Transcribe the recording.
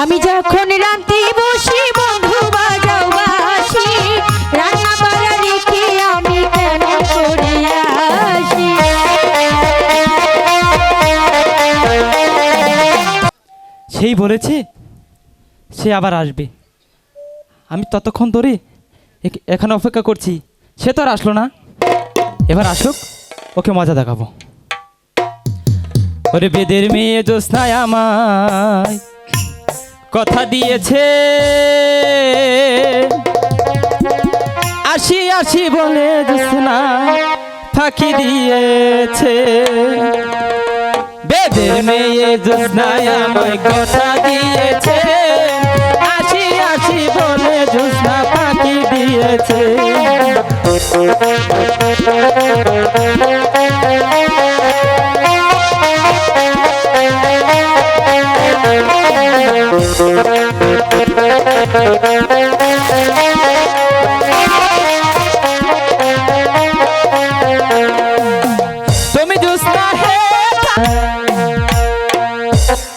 আমি যখন রাতে বসি, বন্ধু রান্না আমি কেন করে আসি? সেই বলেছে, সে আবার আসবে। আমি ততক্ষণ ধরে এখানে অপেক্ষা করছি, সে তো আর আসলো না। এবার আসুক, ওকে মজা দেখাবো। ওরে বেদের মেয়ে জোস্নায় আমায়। কথা দিয়েছে। আসি আসি বলে জোৎস্না ফাঁকি দিয়েছে। বেদের মেয়ে জোৎস্নায় আমায় কথা দিয়েছে। আসি আসি বলে জোৎস্না ফাঁকি দিয়েছে। তুমি দুস্তা হে